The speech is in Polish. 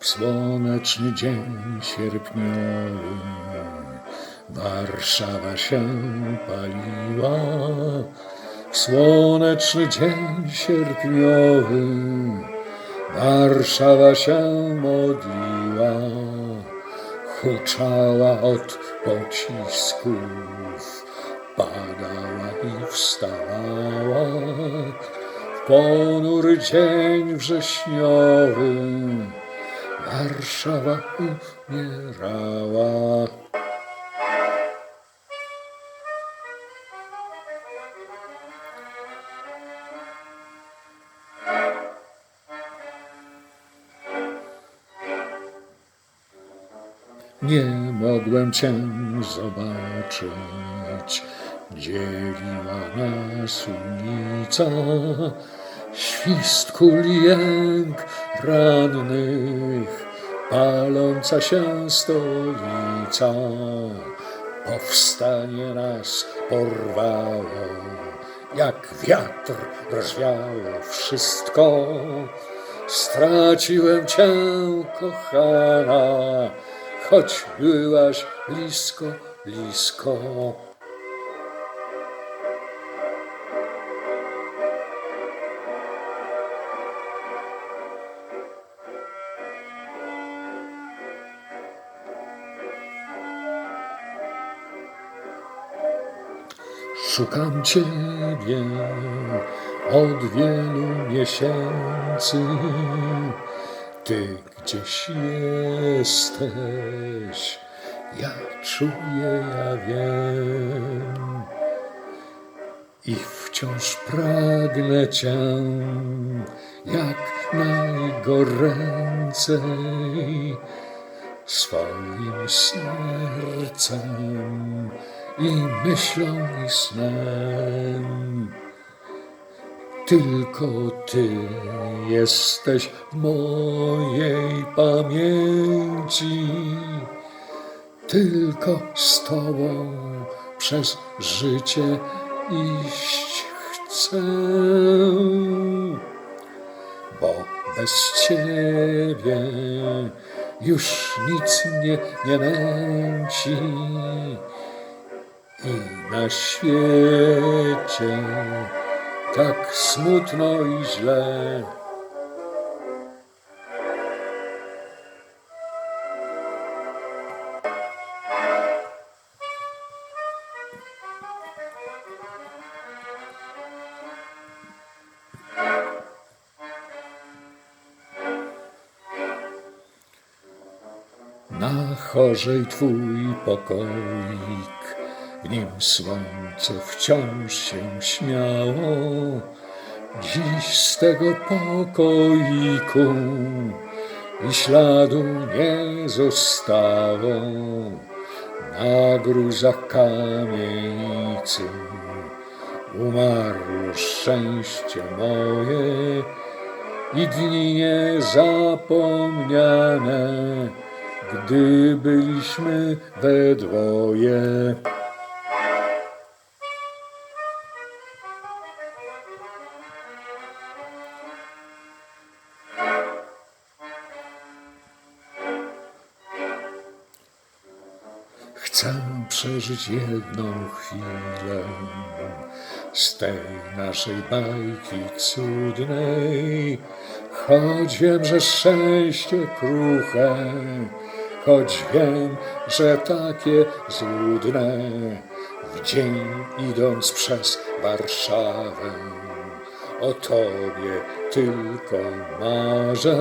Słoneczny dzień sierpniowy, Warszawa się paliła. W słoneczny dzień sierpniowy, Warszawa się modliła. Huczała od pocisków, padała i wstawała. W ponury dzień wrześniowy Warszawa umierała. Nie mogłem cię zobaczyć, dzieliła nas ulica, świst kul i jęk rannych, paląca się stolica. Powstanie nas porwało, jak wiatr rozwiało wszystko. Straciłem cię, kochana, choć byłaś blisko, blisko. Szukam Ciebie od wielu miesięcy. Ty gdzieś jesteś, ja czuję, ja wiem. I wciąż pragnę Cię, jak najgoręcej, swoim sercem i myślą i snem. Tylko Ty jesteś w mojej pamięci. Tylko z Tobą przez życie iść chcę. Bo bez Ciebie już nic mnie nie nęci. I na świecie tak smutno i źle. Na chorzej twój pokoik, w nim słońce wciąż się śmiało. Dziś z tego pokoiku i śladu nie zostało. Na gruzach kamienicy umarło szczęście moje i dni niezapomniane, gdy byliśmy we dwoje. Chcę przeżyć jedną chwilę z tej naszej bajki cudnej, choć wiem, że szczęście kruche, choć wiem, że takie złudne. W dzień idąc przez Warszawę, o Tobie tylko marzę.